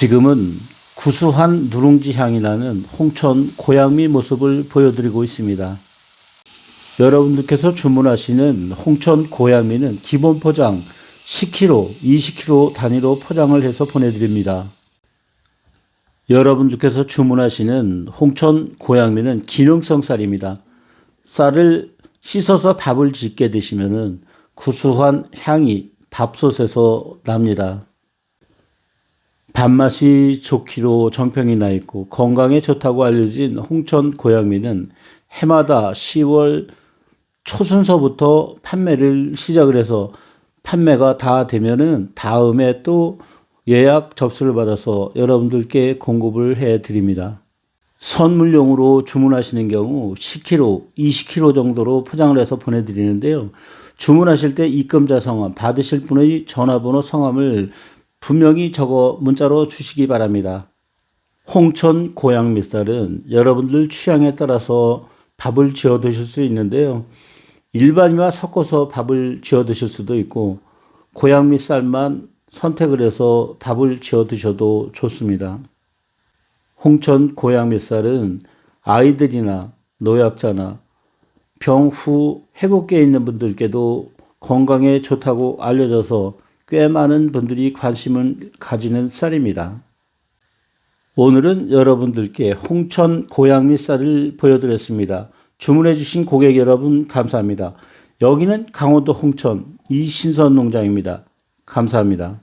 지금은 구수한 누룽지 향이 나는 홍천 고양미 모습을 보여드리고 있습니다. 여러분들께서 주문하시는 홍천 고양미는 기본 포장 10kg, 20kg 단위로 포장을 해서 보내드립니다. 여러분들께서 주문하시는 홍천 고양미는 기능성 쌀입니다. 쌀을 씻어서 밥을 짓게 드시면은 구수한 향이 밥솥에서 납니다. 밥맛이 좋기로 정평이 나 있고 건강에 좋다고 알려진 홍천 고양미는 해마다 10월 초순서부터 판매를 시작을 해서 판매가 다 되면은 다음에 또 예약 접수를 받아서 여러분들께 공급을 해 드립니다. 선물용으로 주문하시는 경우 10kg, 20kg 정도로 포장을 해서 보내드리는데요. 주문하실 때 입금자 성함, 받으실 분의 전화번호 성함을 분명히 적어 문자로 주시기 바랍니다. 홍천 고양 밑살은 여러분들 취향에 따라서 밥을 지어 드실 수 있는데요. 일반이와 섞어서 밥을 지어 드실 수도 있고 고양 밑살만 선택을 해서 밥을 지어 드셔도 좋습니다. 홍천 고양 밑살은 아이들이나 노약자나 병 후 회복기에 있는 분들께도 건강에 좋다고 알려져서 꽤 많은 분들이 관심을 가지는 쌀입니다. 오늘은 여러분들께 홍천 고양미 쌀을 보여드렸습니다. 주문해 주신 고객 여러분 감사합니다. 여기는 강원도 홍천 이신선 농장입니다. 감사합니다.